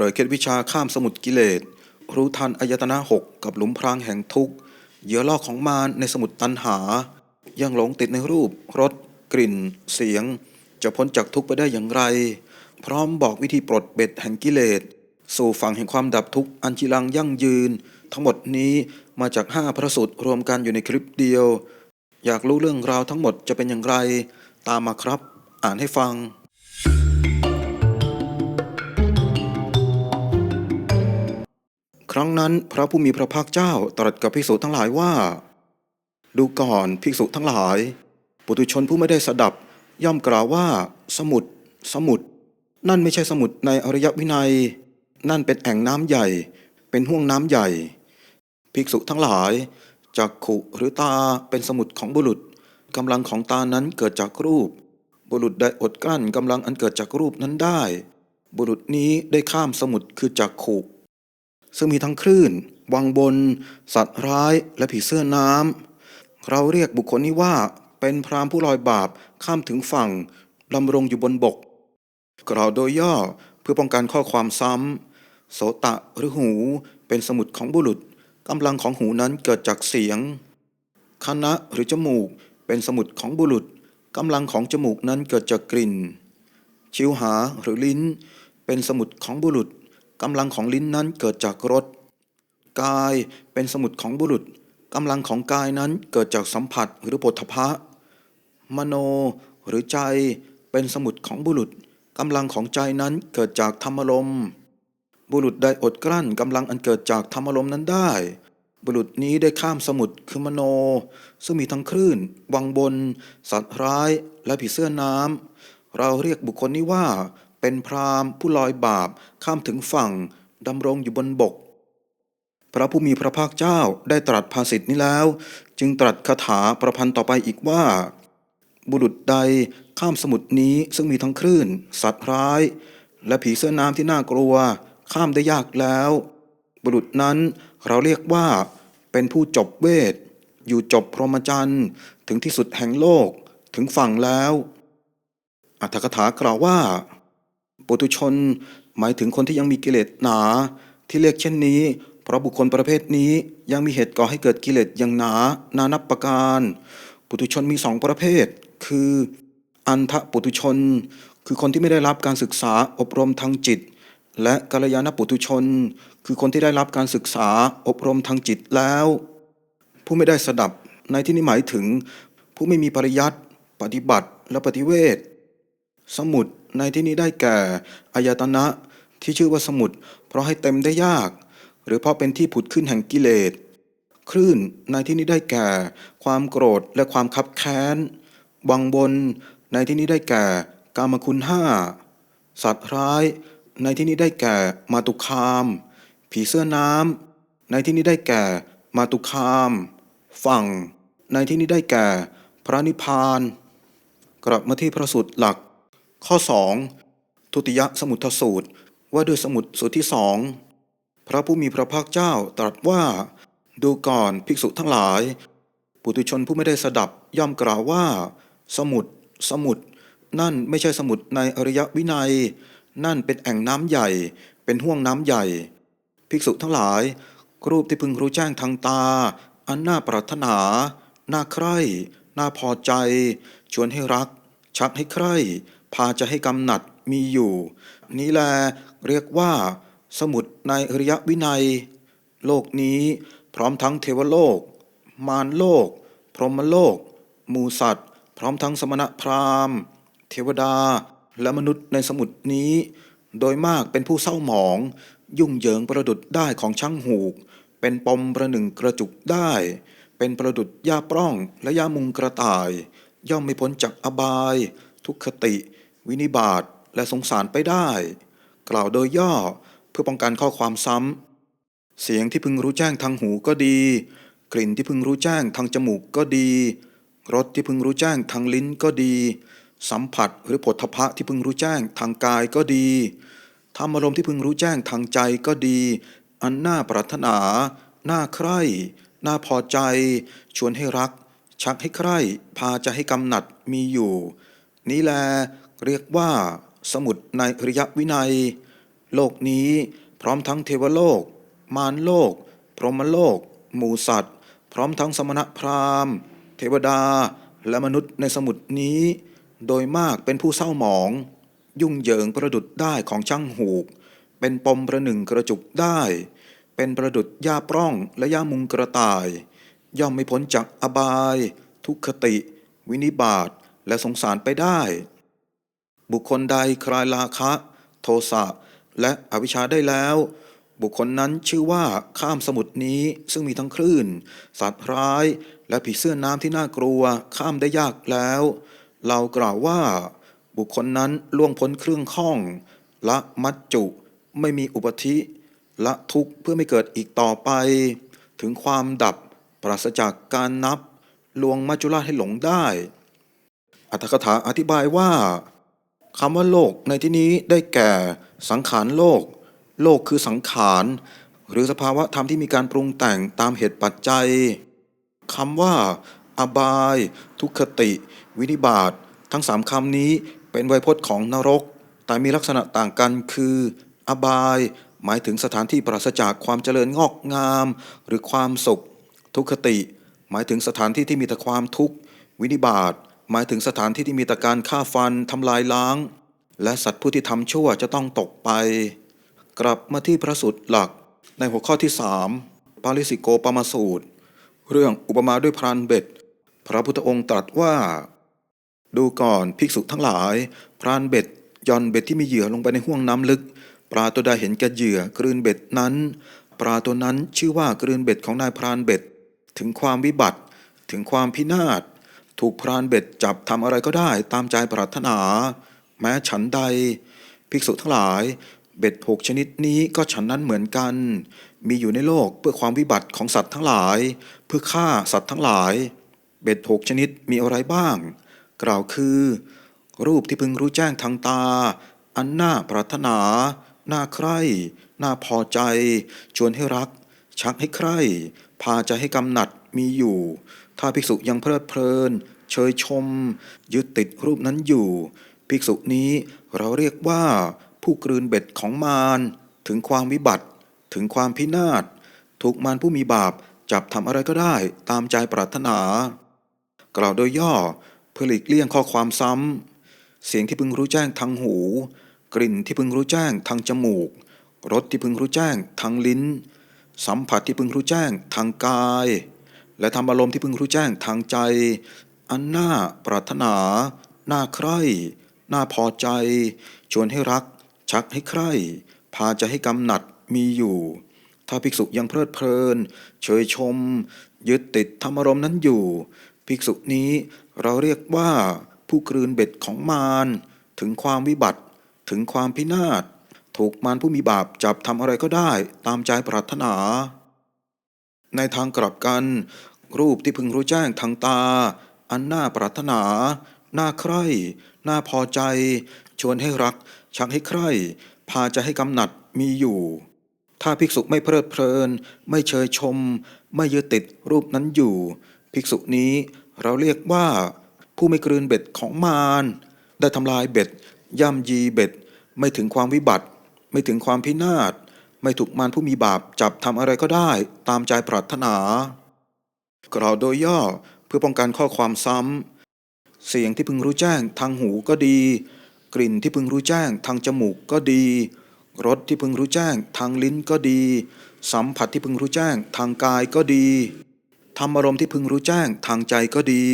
เผยเคล็ดวิชาข้ามสมุทรกิเลส รู้ทันอายตนะหกกับหลุมพรางแห่งทุกข์เหยื่อล่อของมารในสมุทรตันหา ยังหลงติดในรูป รส กลิ่น เสียง จะพ้นจากทุกข์ไปได้อย่างไร พร้อมบอกวิธีปลดเบ็ดแห่งกิเลส สู่ฝั่งแห่งความดับทุกข์อันจีรังยั่งยืน ทั้งหมดนี้มาจากห้าพระสูตรรวมกันอยู่ในคลิปเดียว อยากรู้เรื่องราวทั้งหมดจะเป็นอย่างไร ตามมาครับ อ่านให้ฟัง รั้งนั้นพระผู้มีพระภาคเจ้าตรัสกับภิกษุทั้งหลายว่า ดูก่อนภิกษุทั้งหลาย ปุถุชนผู้ไม่ได้สดับ ย่อมกล่าวว่า สมุดสมุดนั่นไม่ใช่สมุดในอริยวินัย นั่นเป็นแอ่งน้ำใหญ่ เป็นห่วงน้ำใหญ่ ภิกษุทั้งหลายจักขุหรือตาเป็นสมุดของบุรุษกำลังของตานั้นเกิดจากรูป บุรุษได้อดกลั้นกำลังอันเกิดจากรูปนั้นได้ บุรุษนี้ได้ข้ามสมุดคือจักขุ ซึ่งมีทั้งคลื่น วังบน สัตว์ร้าย และผีเสื้อน้ำ เราเรียกบุคคลนี้ว่าเป็นพรามผู้ลอยบาปข้ามถึงฝั่งดำรงอยู่บนบก กล่าวโดยย่อเพื่อป้องกันข้อความซ้ำ โสตะหรือหูเป็นสมุดของบุรุษกำลังของหูนั้นเกิดจากเสียง คณะหรือจมูกเป็นสมุดของบุรุษกำลังของจมูกนั้นเกิดจากกลิ่น ชิวหาหรือลิ้น เป็นสมุดของบุรุษ กำลังของลิ้นนั้นเกิดจากรสกายเป็นสมุดของบุรุษกำลังของกายนั้นเกิดจากสัมผัสหรือปฐพะมโนหรือใจเป็นสมุดของบุรุษกำลังของใจนั้นเกิดจากธรรมลมณ์บุรุษได้อดกลั้นกำลังอันเกิดจากธรรมลมณ์นั้นได้ บุรุษนี้ได้ข้ามสมุทรคือมโน ซึ่งมีทั้งคลื่น วังบน สัตว์ร้าย และผีเสื้อน้ำเราเรียกบุคคลนี้ว่า เป็นพรามผู้ลอยบาปข้ามถึงฝั่งดำรงอยู่บนบก พระผู้มีพระภาคเจ้าได้ตรัสภาษิตนี้แล้ว จึงตรัสคาถาประพันธ์ต่อไปอีกว่า บุรุษใดข้ามสมุทรนี้ซึ่งมีทั้งคลื่น สัตว์ร้าย และผีเสื้อน้ำที่น่ากลัว ข้ามได้ยากแล้ว บุรุษนั้นเราเรียกว่า เป็นผู้จบเวท อยู่จบพรหมจรรย์ถึงที่สุดแห่งโลกถึงฝั่งแล้ว อัตถกถากล่าวว่า ปุถุชน หมายถึงคนที่ยังมีกิเลสหนา ที่เรียกเช่นนี้ เพราะบุคคลประเภทนี้ยังมีเหตุก่อให้เกิดกิเลสอย่างหนา นานับประการ ปุถุชนมีสองประเภท คือ อันทะปุถุชน คือคนที่ไม่ได้รับการศึกษาอบรมทางจิต และกัลยาณปุถุชน คือคนที่ได้รับการศึกษาอบรมทางจิตแล้ว ผู้ไม่ได้สดับในที่นี้หมายถึง ผู้ไม่มีปริยัติปฏิบัติและปฏิเวทสมุด ในที่นี้ได้แก่อายตนะที่ชื่อว่าสมุดเพราะให้เต็มได้ยาก หรือเพราะเป็นที่ผุดขึ้นแห่งกิเลสคลื่นในที่นี้ได้แก่ ความโกรธและความคับแค้นวังบน ในที่นี้ได้แก่ กามคุณห้าสัตว์ร้าย ในที่นี้ได้แก่มาตุคาม ผีเสื้อน้ำในที่นี้ได้แก่มาตุคาม ฝั่ง ในที่นี้ได้แก่ พระนิพพาน กลับมาที่พระสูตรหลัก ข้อ 2 ทุติยสมุทสูตร ว่าด้วยสมุทสูตรที่สองพระผู้มีพระภาคเจ้าตรัสว่า ดูก่อนภิกษุทั้งหลาย ปุถุชนผู้ไม่ได้สดับย่อมกล่าวว่า สมุทรสมุทรนั่นไม่ใช่สมุทรในอริยวินัย นั่นเป็นแอ่งน้ำใหญ่ เป็นห่วงน้ำใหญ่ ภิกษุทั้งหลาย รูปที่พึงรู้แจ้งทางตา อันน่าปรารถนา น่าใคร่ น่าพอใจ ชวนให้รัก ชักให้ใคร่ พาจะให้กำหนัดมีอยู่ นี้แลเรียกว่า สมุดในอริยวินัย โลกนี้พร้อมทั้งเทวโลก มารโลก พรหมโลก มูสัตว์ พร้อมทั้งสมณพราหมณ์ เทวดาและมนุษย์ในสมุดนี้ โดยมากเป็นผู้เศร้าหมอง ยุ่งเหยิงประดุดได้ของช่างหูก เป็นปมประหนึ่งกระจุกได้ เป็นประดุดหญ้าปล้องและหญ้ามุงกระต่าย ย่อมไม่พ้นจากอบาย ทุกขติ วินิบาตและสงสารไปได้ กล่าวโดยย่อเพื่อป้องกันข้อความซ้ำ เสียงที่พึงรู้แจ้งทางหูก็ดี กลิ่นที่พึงรู้แจ้งทางจมูกก็ดี รสที่พึงรู้แจ้งทางลิ้นก็ดี สัมผัสหรือผลทพะที่พึงรู้แจ้งทางกายก็ดีธรรมอารมณ์ที่พึงรู้แจ้งทางใจก็ดี อันน่าปรารถนา น่าใคร่ น่าพอใจ ชวนให้รัก ชักให้ใคร่ พาจะให้กำหนัดมีอยู่ นี้แล เรียกว่า สมุดในอริยวินัย โลกนี้พร้อมทั้งเทวโลก มารโลก พรหมโลก หมูสัตว์ พร้อมทั้งสมณพราหมณ์ เทวดาและมนุษย์ในสมุทรนี้ โดยมากเป็นผู้เศร้าหมอง ยุ่งเหยิงประดุดได้ของช่างหูก เป็นปมประหนึ่งกระจุกได้ เป็นประดุดหญ้าปล้องและหญ้ามุงกระต่าย ย่อมไม่พ้นจากอบาย ทุกขติ วินิบาตและสงสารไปได้ บุคคลใดคลายราคะ โทสะและอวิชชาได้แล้ว บุคคลนั้นชื่อว่าข้ามสมุทรนี้ซึ่งมีทั้งคลื่น สัตว์ร้าย และผีเสื้อน้ำที่น่ากลัวข้ามได้ยากแล้ว เรากล่าวว่า บุคคลนั้นล่วงพ้นเครื่องข้อง ละมัจจุ ไม่มีอุปธิ ละทุกข์เพื่อไม่เกิดอีกต่อไป ถึงความดับปราศจากการนับ ลวงมัจจุราชให้หลงได้ อัตถกถาอธิบายว่า คำว่าโลกในที่นี้ได้แก่สังขารโลก โลกคือสังขาร หรือสภาวะธรรมที่มีการปรุงแต่งตามเหตุปัจจัยคำว่า อบาย ทุกขติ วินิบาตทั้งสามคำนี้เป็นไวยพจน์ของนรก แต่มีลักษณะต่างกันคือ อบาย หมายถึงสถานที่ปราศจากความเจริญงอกงาม หรือความสุข ทุกขติ หมายถึงสถานที่ที่มีแต่ความทุกข์ วินิบาต หมายถึงสถานที่ที่มีแต่การฆ่าฟันทำลายล้าง และสัตว์ผู้ที่ทำชั่วจะต้องตกไป กลับมาที่พระสูตรหลักในหัวข้อที่สามปาลิสิโกปมาสูตร เรื่องอุปมาด้วยพรานเบ็ด พระพุทธองค์ตรัสว่า ดูก่อนภิกษุทั้งหลาย พรานเบ็ดย่อนเบ็ดที่มีเหยื่อลงไปในห้วงน้ำลึก ปลาตัวใดเห็นแก่เหยื่อกลืนเบ็ดนั้น ปลาตัวนั้นชื่อว่ากลืนเบ็ดของนายพรานเบ็ด ถึงความวิบัติ ถึงความพินาศ ถูกพรานเบ็ดจับทำอะไรก็ได้ตามใจปรารถนา แม้ฉันใด ภิกษุทั้งหลาย เบ็ดหกชนิดนี้ก็ฉันนั้นเหมือนกัน มีอยู่ในโลกเพื่อความวิบัติของสัตว์ทั้งหลาย เพื่อฆ่าสัตว์ทั้งหลาย เบ็ดหกชนิดมีอะไรบ้าง กล่าวคือ รูปที่พึงรู้แจ้งทางตา อันน่าปรารถนา น่าใคร่น่าพอใจ ชวนให้รัก ชักให้ใคร่พาใจให้กำหนัดมีอยู่ ถ้าภิกษุยังเพลิดเพลิน เชยชม ยึดติดรูปนั้นอยู่ ภิกษุนี้เราเรียกว่า ผู้กลืนเบ็ดของมารถึงความวิบัติ ถึงความพินาศถูกมารผู้มีบาปจับทำอะไรก็ได้ตามใจปรารถนา กล่าวโดยย่อเพื่อหลีกเลี่ยงข้อความซ้ำ เสียงที่พึงรู้แจ้งทางหู กลิ่นที่พึงรู้แจ้งทางจมูก รสที่พึงรู้แจ้งทางลิ้น สัมผัสที่พึงรู้แจ้งทางกาย และธรรมอารมณ์ที่พึงรู้แจ้งทางใจ อันน่าปรารถนา น่าใคร่ น่าพอใจ ชวนให้รัก ชักให้ใคร่ พาใจให้กำหนัดมีอยู่ ถ้าภิกษุยังเพลิดเพลินเชยชม ยึดติดธรรมอารมณ์นั้นอยู่ ภิกษุนี้เราเรียกว่าผู้กลืนเบ็ดของมารถึงความวิบัติ ถึงความพินาศ ถูกมารผู้มีบาปจับทำอะไรก็ได้ตามใจปรารถนา ในทางกลับกัน รูปที่พึงรู้แจ้งทางตา อันน่าปรารถนา น่าใคร่ น่าพอใจ ชวนให้รัก ชักให้ใคร่ พาใจให้กำหนัดมีอยู่ ถ้าภิกษุไม่เพลิดเพลิน ไม่เชยชม ไม่ยึดติดรูปนั้นอยู่ ภิกษุนี้เราเรียกว่า ผู้ไม่กลืนเบ็ดของมารได้ทำลายเบ็ด ย่ำยีเบ็ด ไม่ถึงความวิบัติ ไม่ถึงความพินาศ ไม่ถูกมารผู้มีบาปจับทำอะไรก็ได้ตามใจปรารถนากล่าวโดยย่อเพื่อป้องกันข้อความซ้ำ เสียงที่พึงรู้แจ้งทางหูก็ดี กลิ่นที่พึงรู้แจ้งทางจมูกก็ดีรสที่พึงรู้แจ้งทางลิ้นก็ดี สัมผัสที่พึงรู้แจ้งทางกายก็ดีธรรมอารมณ์ที่พึงรู้แจ้งทางใจก็ดี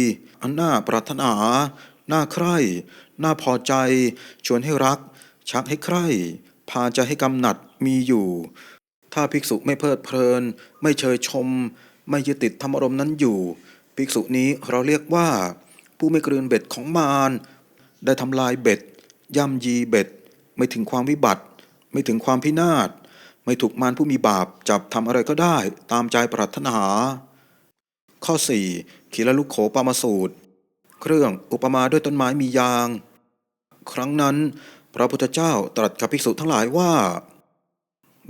อันน่าปรารถนา น่าใคร่ น่าพอใจ ชวนให้รัก ชักให้ใคร่ พาใจให้กำหนัด มีอยู่ ถ้าภิกษุไม่เพลิดเพลิน ไม่เชยชม ไม่ยึดติดธรรมรมนั้นอยู่ ภิกษุนี้เราเรียกว่า ผู้ไม่กลืนเบ็ดของมารได้ทำลายเบ็ด ย่ำยีเบ็ด ไม่ถึงความวิบัติ ไม่ถึงความพินาศ ไม่ถูกมารผู้มีบาปจับทำอะไรก็ได้ ตามใจปรารถนา ข้อ 4. ขีลลุกโขปามาสูตร เครื่องอุปมาด้วยต้นไม้มียาง ครั้งนั้น พระพุทธเจ้าตรัสกับภิกษุทั้งหลายว่า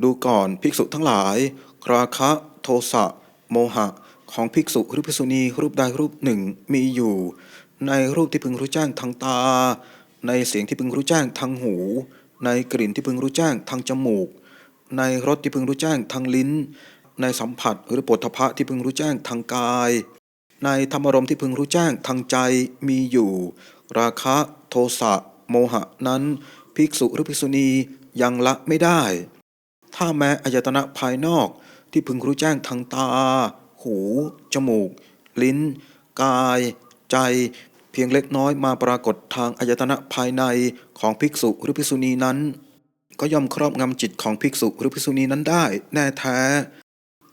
ดูก่อนภิกษุทั้งหลาย ราคะโทสะโมหะ ของภิกษุหรือภิกษุณีรูปใดรูปหนึ่งมีอยู่ ในรูปที่พึงรู้แจ้งทางตา ในเสียงที่พึงรู้แจ้งทางหู ในกลิ่นที่พึงรู้แจ้งทางจมูก ในรสที่พึงรู้แจ้งทางลิ้น ในสัมผัสหรือปุถะที่พึงรู้แจ้งทางกาย ในธรรมารมณ์ที่พึงรู้แจ้งทางใจมีอยู่ ราคะโทสะโมหะนั้น ภิกษุหรือภิกษุณียังละไม่ได้ ถ้าแม้อายตนะภายนอกที่พึงรู้แจ้งทางตา หู จมูก ลิ้น กาย ใจ เพียงเล็กน้อยมาปรากฏทางอายตนะภายในของภิกษุหรือภิกษุณีนั้น ก็ย่อมครอบงำจิตของภิกษุหรือภิกษุณีนั้นได้แน่แท้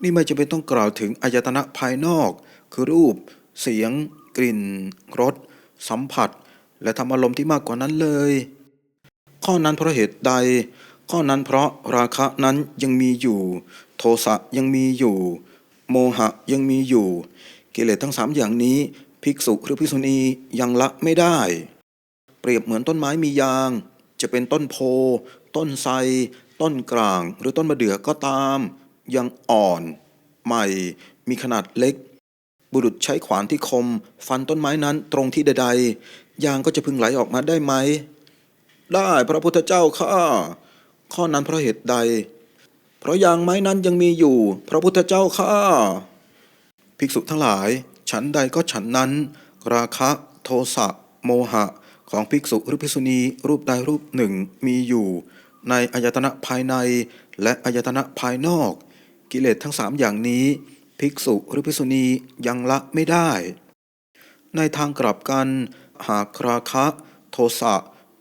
นี่ไม่จำเป็นต้องกล่าวถึงอายตนะภายนอก คือรูป เสียง กลิ่น รส สัมผัส และธรรมอารมณ์ที่มากกว่านั้นเลย ข้อนั้นเพราะเหตุใด ข้อนั้นเพราะราคะนั้นยังมีอยู่ โทสะยังมีอยู่ โมหะยังมีอยู่ กิเลสทั้งสามอย่างนี้ ภิกษุหรือภิกษุณียังละไม่ได้ เปรียบเหมือนต้นไม้มียาง จะเป็นต้นโพ ต้นไทรต้นกลาง หรือต้นมะเดื่อก็ตาม ยังอ่อน ใหม่ มีขนาดเล็ก บุรุษใช้ขวานที่คม ฟันต้นไม้นั้นตรงที่ใดๆยางก็จะพึงไหลออกมาได้ไหม ได้พระพุทธเจ้าข้า ข้อนั้นเพราะเหตุใด เพราะยางไม้นั้นยังมีอยู่ พระพุทธเจ้าข้าภิกษุทั้งหลาย ฉันใดก็ฉันนั้น ราคะ โทสะ โมหะ ของภิกษุหรือภิกษุณีรูปใดรูปหนึ่งมีอยู่ ในอายตนะภายใน และอายตนะภายนอก กิเลสทั้งสามอย่างนี้ ภิกษุหรือภิกษุณียังละไม่ได้ ในทางกลับกัน หากราคะ โทสะ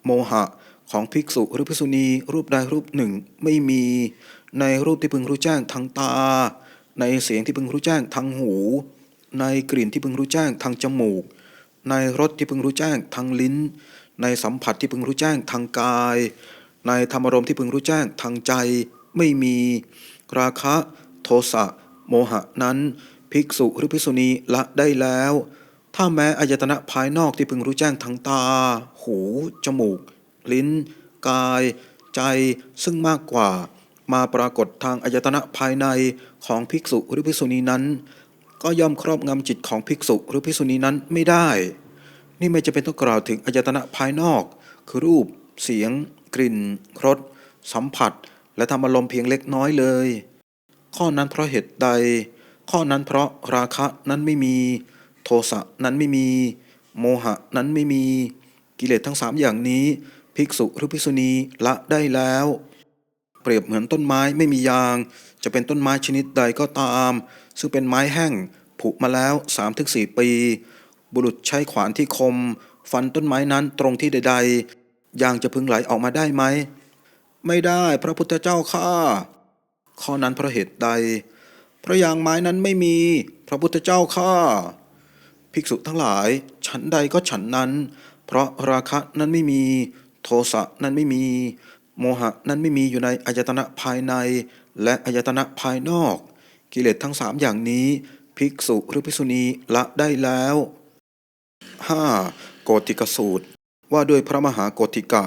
โมหะ ของภิกษุหรือภิกษุณี รูปใดรูปหนึ่งไม่มีในรูปที่พึงรู้แจ้งทางตา ในเสียงที่พึงรู้แจ้งทางหู ในกลิ่นที่พึงรู้แจ้งทางจมูก ในรสที่พึงรู้แจ้งทางลิ้น ในสัมผัสที่พึงรู้แจ้งทางกาย ในธรรมารมณ์ที่พึงรู้แจ้งทางใจ ไม่มีราคะโทสะโมหะนั้น ภิกษุหรือภิกษุณีละได้แล้ว ถ้าแม้อายตนะภายนอกที่พึงรู้แจ้งทางตา หู จมูก ลิ้น กาย ใจซึ่งมากกว่า มาปรากฏทางอายตนะภายในของภิกษุหรือภิกษุณีนั้น ก็ย่อมครอบงำจิตของภิกษุหรือภิกษุณีนั้นไม่ได้ นี่ไม่จะเป็นต้องกล่าวถึงอายตนะภายนอก คือรูป เสียง กลิ่นรสสัมผัส และธรรมอารมณ์เพียงเล็กน้อยเลย ข้อนั้นเพราะเหตุใด ข้อนั้นเพราะราคะนั้นไม่มี โทสะนั้นไม่มี โมหะนั้นไม่มีกิเลสทั้งสามอย่างนี้ ภิกษุหรือภิกษุณีละได้แล้ว เปรียบเหมือนต้นไม้ไม่มียาง จะเป็นต้นไม้ชนิดใดก็ตาม ซึ่งเป็นไม้แห้งผุมาแล้ว 3-4 ปี บุรุษใช้ขวานที่คม ฟันต้นไม้นั้นตรงที่ใดๆยางจะพึงไหลออกมาได้ไหม ไม่ได้พระพุทธเจ้าข้าข้อนั้นเพราะเหตุใดเพราะยางไม้นั้นไม่มี พระพุทธเจ้าข้าภิกษุทั้งหลาย ฉันใดก็ฉันนั้น เพราะราคะนั้นไม่มี โทสะนั้นไม่มี โมหะนั้นไม่มีอยู่ในอายตนะภายใน และอายตนะภายนอก กิเลสทั้งสามอย่างนี้ ภิกษุหรือภิกษุณีละได้แล้ว 5. โกติกสูตร ว่าด้วยพระมหาโกติกะ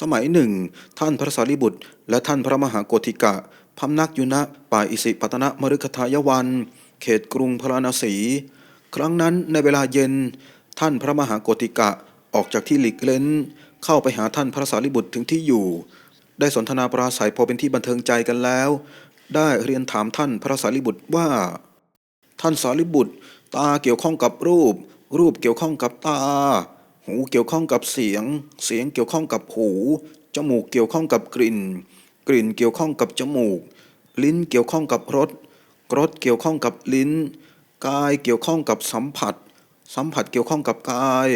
สมัยหนึ่ง ท่านพระสารีบุตร และท่านพระมหาโกติกะพำนักอยู่ณป่าอิสิปตนะมฤคทายวัน เขตกรุงพราณสี ครั้งนั้นในเวลาเย็น ท่านพระมหาโกติกะออกจากที่หลีกเล้น เข้าไปหาท่านพระสารีบุตรถึงที่อยู่ ได้สนทนาปราศัยพอเป็นที่บันเทิงใจกันแล้ว ได้เรียนถามท่านพระสารีบุตรว่า ท่านสารีบุตร ตาเกี่ยวข้องกับรูป รูปเกี่ยวข้องกับตา หูเกี่ยวข้องกับเสียง เสียงเกี่ยวข้องกับหู จมูกเกี่ยวข้องกับกลิ่น กลิ่นเกี่ยวข้องกับจมูก ลิ้นเกี่ยวข้องกับรสรสเกี่ยวข้องกับลิ้น กายเกี่ยวข้องกับสัมผัส สัมผัสเกี่ยวข้องกับกาย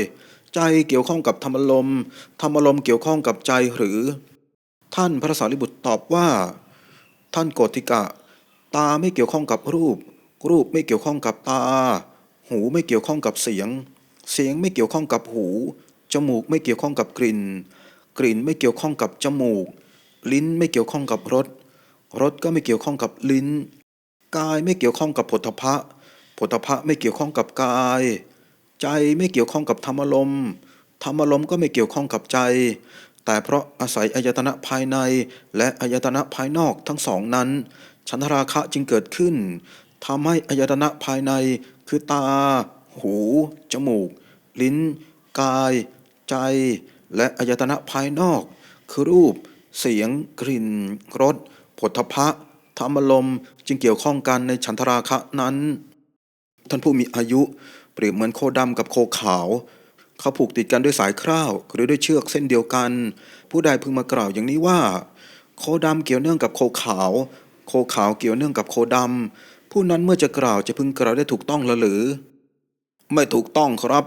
ใจเกี่ยวข้องกับธรรมลมธรรมลมเกี่ยวข้องกับใจหรือ ท่านพระสารีบุตรตอบว่า ท่านโกติกะ ตาไม่เกี่ยวข้องกับรูป รูปไม่เกี่ยวข้องกับตา หูไม่เกี่ยวข้องกับเสียง เสียงไม่เกี่ยวข้องกับหู จมูกไม่เกี่ยวข้องกับกลิ่น กลิ่นไม่เกี่ยวข้องกับจมูก ลิ้นไม่เกี่ยวข้องกับรสรสก็ไม่เกี่ยวข้องกับลิ้น กายไม่เกี่ยวข้องกับผลทพะผลทพะไม่เกี่ยวข้องกับกาย ใจไม่เกี่ยวข้องกับธรรมลมธรรมลมก็ไม่เกี่ยวข้องกับใจ แต่เพราะอาศัยอายตนะภายใน และอายตนะภายนอกทั้งสองนั้นฉันทราคะจึงเกิดขึ้นทำให้อายตนะภายในคือตา หู จมูก ลิ้น กาย ใจ และอายตนะภายนอก คือรูป เสียง กลิ่น รสผลทพะธรรมลมจึงเกี่ยวข้องกันในฉันทราคะนั้น ท่านผู้มีอายุ เปรียบเหมือนโคดำกับโคขาว เขาผูกติดกันด้วยสายคร่าว หรือด้วยเชือกเส้นเดียวกัน ผู้ใดพึงมากล่าวอย่างนี้ว่า โคดำเกี่ยวเนื่องกับโคขาว โคขาวเกี่ยวเนื่องกับโคดำผู้นั้นเมื่อจะกล่าวจะพึงกล่าวได้ถูกต้องละหรือ ไม่ถูกต้องครับ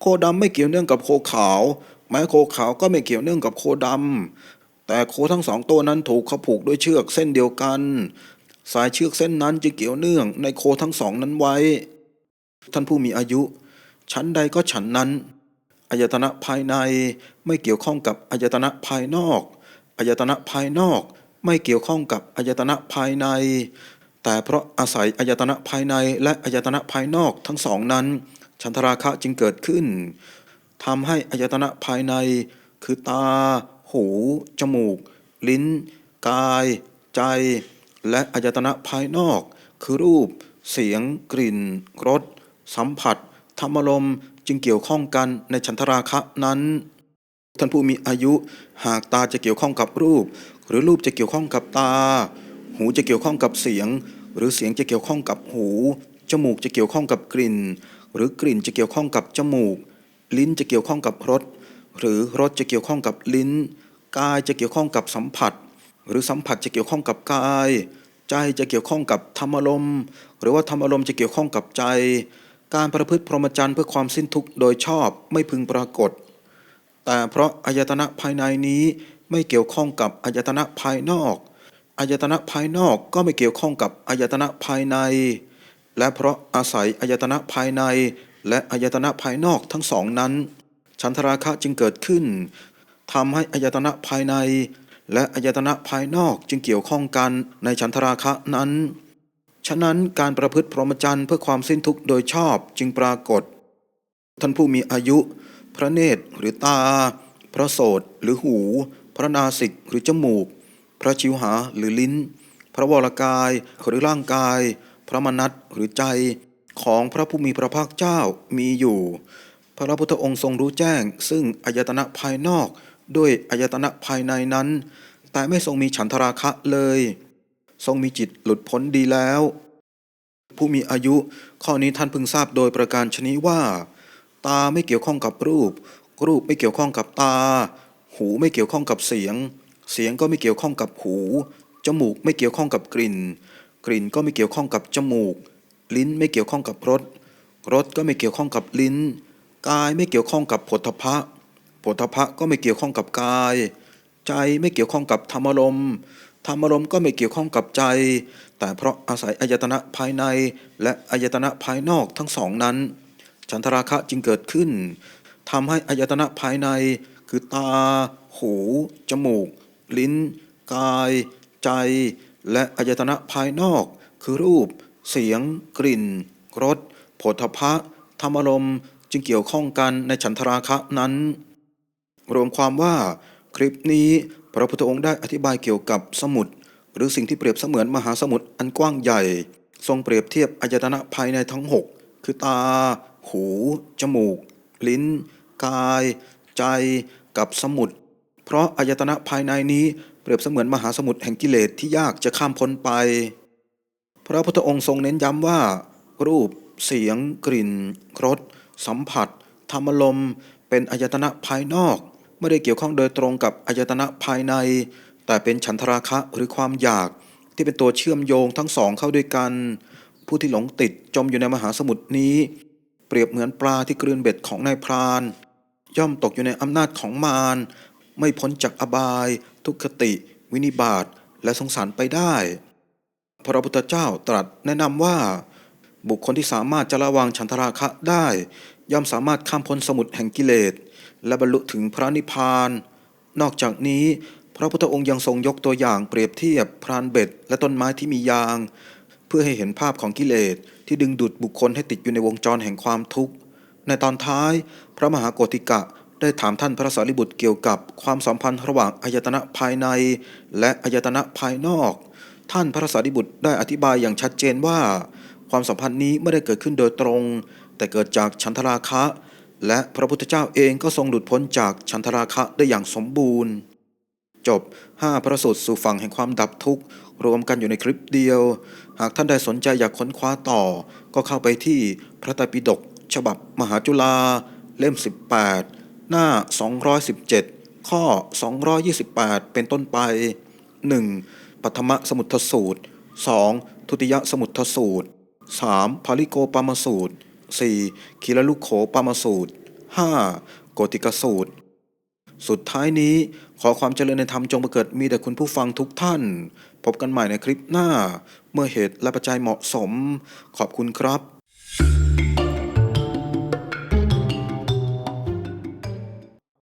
โคดำไม่เกี่ยวเนื่องกับโคขาว แม้โคขาวก็ไม่เกี่ยวเนื่องกับโคดำแต่โคทั้งสองตัวนั้นถูกเขาผูกด้วยเชือกเส้นเดียวกันสายเชือกเส้นนั้นจึงเกี่ยวเนื่องในโคทั้งสองนั้นไว้ ท่านผู้มีอายุ ชั้นใดก็ฉันนั้นอายตนะภายในไม่เกี่ยวข้องกับอายตนะภายนอกอายตนะภายนอก ไม่เกี่ยวข้องกับอายตนะภายใน แต่เพราะอาศัยอายตนะภายในและอายตนะภายนอกทั้งสองนั้น ฉันทราคะจึงเกิดขึ้นทำให้อายตนะภายใน คือตา หู จมูก ลิ้น กาย ใจ และอายตนะภายนอก คือรูป เสียง กลิ่น รส สัมผัส ธรรมลมณ์จึงเกี่ยวข้องกันในฉันทราคะนั้น ท่านผู้มีอายุหากตาจะเกี่ยวข้องกับรูป หรือรูปจะเกี่ยวข้องกับตา หูจะเกี่ยวข้องกับเสียง หรือเสียงจะเกี่ยวข้องกับหู จมูกจะเกี่ยวข้องกับกลิ่น หรือกลิ่นจะเกี่ยวข้องกับจมูก ลิ้นจะเกี่ยวข้องกับรสหรือรสจะเกี่ยวข้องกับลิ้น กายจะเกี่ยวข้องกับสัมผัส หรือสัมผัสจะเกี่ยวข้องกับกาย ใจจะเกี่ยวข้องกับธรรมารมณ์หรือว่าธรรมารมณ์จะเกี่ยวข้องกับใจ การประพฤติพรหมจรรย์เพื่อความสิ้นทุกข์โดยชอบไม่พึงปรากฏ แต่เพราะอายตนะภายในนี้ไม่เกี่ยวข้องกับอายตนะภายนอกอายตนะภายนอกก็ไม่เกี่ยวข้องกับอายตนะภายใน และเพราะอาศัยอายตนะภายใน และอายตนะภายนอกทั้งสองนั้น ฉันทราคะจึงเกิดขึ้นทำให้อายตนะภายใน และอายตนะภายนอกจึงเกี่ยวข้องกันในฉันทราคะนั้น ฉะนั้นการประพฤติพรหมจรรย์เพื่อความสิ้นทุกข์โดยชอบจึงปรากฏ ท่านผู้มีอายุ พระเนตรหรือตา พระโสตหรือหู พระนาสิกหรือจมูก พระชิวหาหรือลิ้น พระวรกายหรือร่างกาย พระมนัตหรือใจของพระผู้มีพระภาคเจ้ามีอยู่ พระพุทธองค์ทรงรู้แจ้ง ซึ่งอายตนะภายนอก ด้วยอายตนะภายในนั้น แต่ไม่ทรงมีฉันทราคะเลย ทรงมีจิตหลุดพ้นดีแล้ว ผู้มีอายุ ข้อนี้ท่านพึงทราบโดยประการชนิว่า ตาไม่เกี่ยวข้องกับรูป รูปไม่เกี่ยวข้องกับตา หูไม่เกี่ยวข้องกับเสียง เสียงก็ไม่เกี่ยวข้องกับหู จมูกไม่เกี่ยวข้องกับกลิ่น กลิ่นก็ไม่เกี่ยวข้องกับจมูก ลิ้นไม่เกี่ยวข้องกับรส รสก็ไม่เกี่ยวข้องกับลิ้น กายไม่เกี่ยวข้องกับผลทพะผลทพะก็ไม่เกี่ยวข้องกับกาย ใจไม่เกี่ยวข้องกับธรรมารม ธรรมารมณ์ก็ไม่เกี่ยวข้องกับใจ แต่เพราะอาศัยอายตนะภายใน และอายตนะภายนอกทั้งสองนั้น ฉันทราคะจึงเกิดขึ้นทำให้อายตนะภายใน คือตา หู จมูก ลิ้น กาย ใจ และอายตนะภายนอก คือรูป เสียง กลิ่นรสโผฏฐพะธรรมารมณ์จึงเกี่ยวข้องกันในฉันทราคะนั้น รวมความว่าคลิปนี้ พระพุทธองค์ได้อธิบายเกี่ยวกับสมุทรหรือสิ่งที่เปรียบเสมือนมหาสมุทรอันกว้างใหญ่ ทรงเปรียบเทียบอายตนะภายในทั้งหกคือตา หู จมูก ลิ้น กาย ใจ กับสมุทรเพราะอายตนะภายในนี้เปรียบเสมือนมหาสมุทรแห่งกิเลสที่ยากจะข้ามพ้นไป พระพุทธองค์ทรงเน้นย้ำว่า รูป เสียง กลิ่นรสสัมผัส ธรรมลมเป็นอายตนะภายนอก ไม่ได้เกี่ยวข้องโดยตรงกับอายตนะภายใน แต่เป็นฉันทราคะหรือความอยากที่เป็นตัวเชื่อมโยงทั้งสองเข้าด้วยกัน ผู้ที่หลงติดจมอยู่ในมหาสมุทรนี้ เปรียบเหมือนปลาที่กลืนเบ็ดของนายพราน ย่อมตกอยู่ในอำนาจของมารไม่พ้นจากอบาย ทุกขติ วินิบาตและสงสารไปได้ พระพุทธเจ้าตรัสแนะนำว่า บุคคลที่สามารถจะระวังฉันทราคะได้ ย่อมสามารถข้ามพ้นสมุทรแห่งกิเลส และบรรลุถึงพระนิพพาน นอกจากนี้ พระพุทธองค์ยังทรงยกตัวอย่างเปรียบเทียบพรานเบ็ด และต้นไม้ที่มียาง เพื่อให้เห็นภาพของกิเลสที่ดึงดูดบุคคลให้ติดอยู่ในวงจรแห่งความทุกข์ ในตอนท้าย พระมหาโกธิกะได้ถามท่านพระสารีบุตรเกี่ยวกับความสัมพันธ์ระหว่างอายตนะภายใน และอายตนะภายนอก ท่านพระสารีบุตรได้อธิบายอย่างชัดเจนว่า ความสัมพันธ์นี้ไม่ได้เกิดขึ้นโดยตรง แต่เกิดจากฉันทราคะ และพระพุทธเจ้าเองก็ทรงหลุดพ้นจากฉันทราคะได้อย่างสมบูรณ์ จบ 5 พระสูตรสู่ฝั่งแห่งความดับทุกข์ รวมกันอยู่ในคลิปเดียว หากท่านใดสนใจอยากค้นคว้าต่อ ก็เข้าไปที่พระไตรปิฎกฉบับมหาจุฬาเล่ม 18 หน้า 217 ข้อ 228 เป็นต้นไป 1. ปัทมสมุททสูตร 2. ทุติยสมุททสูตร 3. พาลิโกปามสูตร 4. คีรลุโขปามสูตร 5. โกติกสูตร สุดท้ายนี้ขอความเจริญในธรรมจงประเกิดมีแต่คุณผู้ฟังทุกท่าน พบกันใหม่ในคลิปหน้า เมื่อเหตุและปัจจัยเหมาะสม ขอบคุณครับ